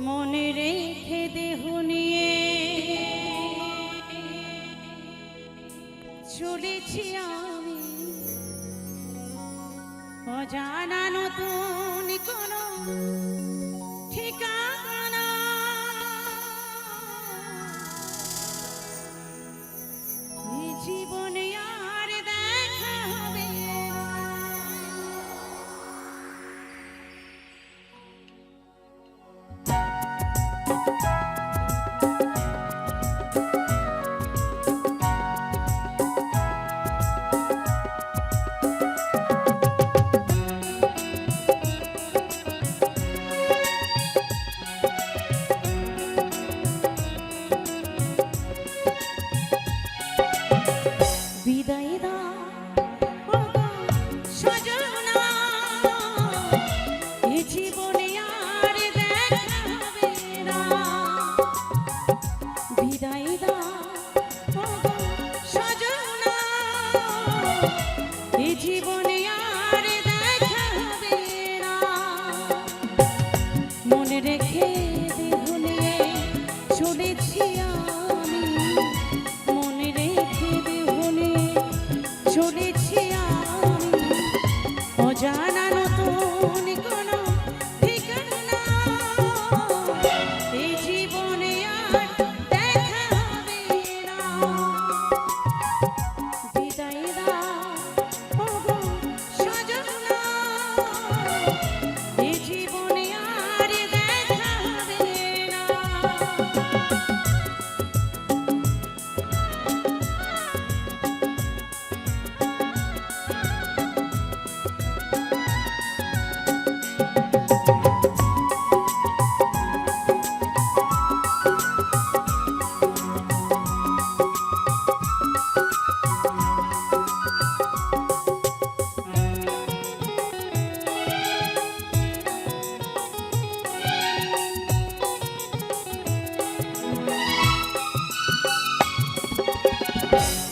মনে রেখে দেহ নিয়ে। চলেছি আমি। অজানা নতুন কোনো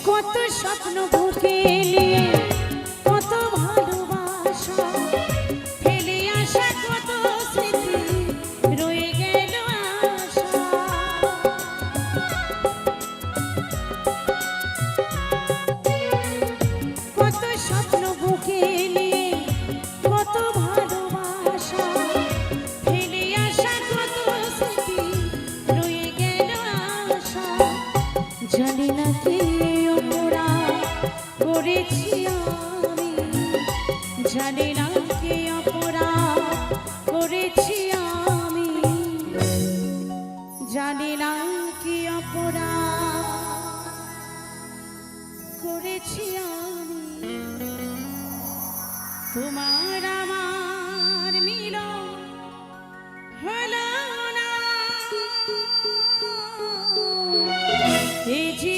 কত স্বপ্ন বুকে Did?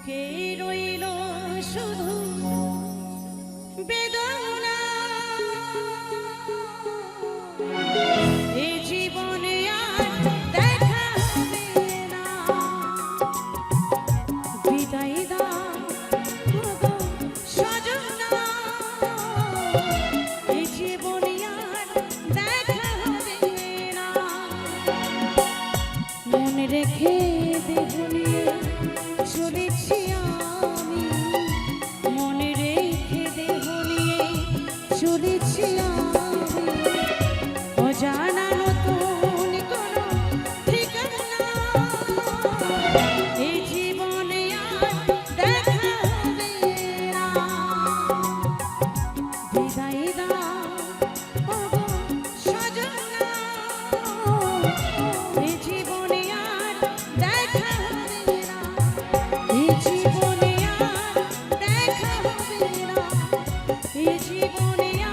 বুকে রইল শুধু বেদনা। এই দুনিয়া